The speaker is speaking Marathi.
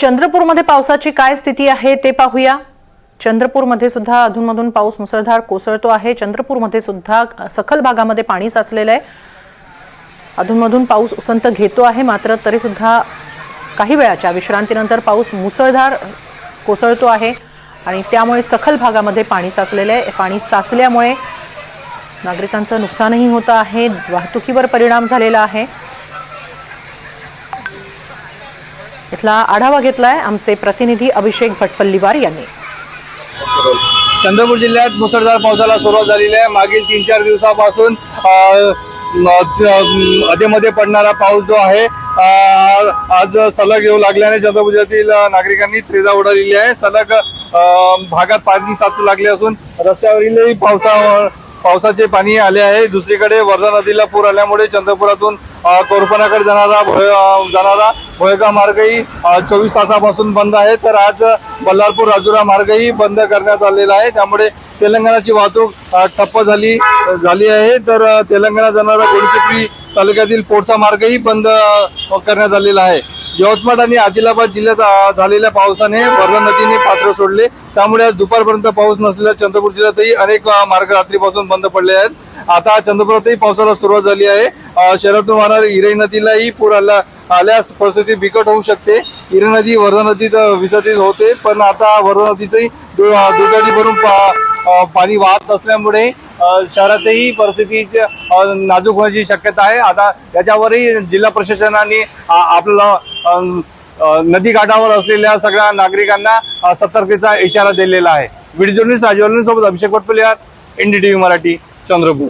चंद्रपूरमध्ये पावसाची काय स्थिती आहे ते पाहूया. चंद्रपूरमध्ये सुद्धा अधूनमधून पाऊस मुसळधार कोसळतो आहे. चंद्रपूरमध्ये सुद्धा सखल भागामध्ये पाणी साचलेलं आहे. अधूनमधून पाऊस उसंत घेतो आहे मात्र तरीसुद्धा काही वेळाच्या विश्रांतीनंतर पाऊस मुसळधार कोसळतो आहे आणि त्यामुळे सखल भागामध्ये पाणी साचलेलं आहे. पाणी साचल्यामुळे नागरिकांचं नुकसानही होतं आहे. वाहतुकीवर परिणाम झालेला आहे. इथला आढावा घेतलाय आमचे प्रतिनिधी अभिषेक भटपल्लीवार यांनी. चंद्रपूर जिल्ह्यात मुसळधार पावसाला सुरुवात झालेली आहे. मागील तीन चार दिवसापासून अधेमध्ये पडणारा पाऊस जो आहे आज सलग येऊ लागल्याने चंद्रपूर जिल्ह्यातील नागरिकांनी त्रेजा उडालेली आहे. सलग भागात पाणी साचू लागले असून रस्त्यावरीलही पावसा पावसाचे पाणी आले आहे. दुसरीकडे वर्धा नदीला पूर आल्यामुळे चंद्रपुरातून कोरपणाकडे जाणारा भोय- जाणारा भोयगा मार्गही चोवीस तासापासून बंद आहे. तर आज बल्लारपूर राजुरा मार्गही बंद करण्यात आलेला आहे. त्यामुळे तेलंगणाची वाहतूक ठप्प झाली झाली आहे. तर तेलंगणा जाणारा गोडचिपी तालुक्यातील पोटचा मार्गही बंद करण्यात आलेला आहे. यवतमाळ आणि आदिलाबाद जिल्ह्यात झालेल्या पावसाने वर्धा नदीने पात्र सोडले. त्यामुळे आज दुपारपर्यंत पाऊस नसलेल्या चंद्रपूर जिल्ह्यातही अनेक मार्ग रात्रीपासून बंद पडले आहेत. आता चंद्रपुरातही पावसाला सुरुवात झाली आहे. शहरातून वाहणाऱ्या इराई नदीलाही पूर आला आल्यास परिस्थिती बिकट होऊ शकते. इराई नदी वर्धा नदीत विसर्जित होते पण आता वर्धा नदीचंही दु- भरून पा- पाणी वाहत असल्यामुळे शहरातही परिस्थिती नाजूक होण्याची शक्यता आहे. आता याच्यावरही जिल्हा प्रशासनाने आपला नदी काठावर असलेल्या सगळ्या नागरिकांना सतर्कतेचा इशारा दिलेला आहे. व्हिडिओ जर्नलिस्ट राजवर्धन सोबत अभिषेक पटपले एनडीटीव्ही मराठी चंद्रपूर.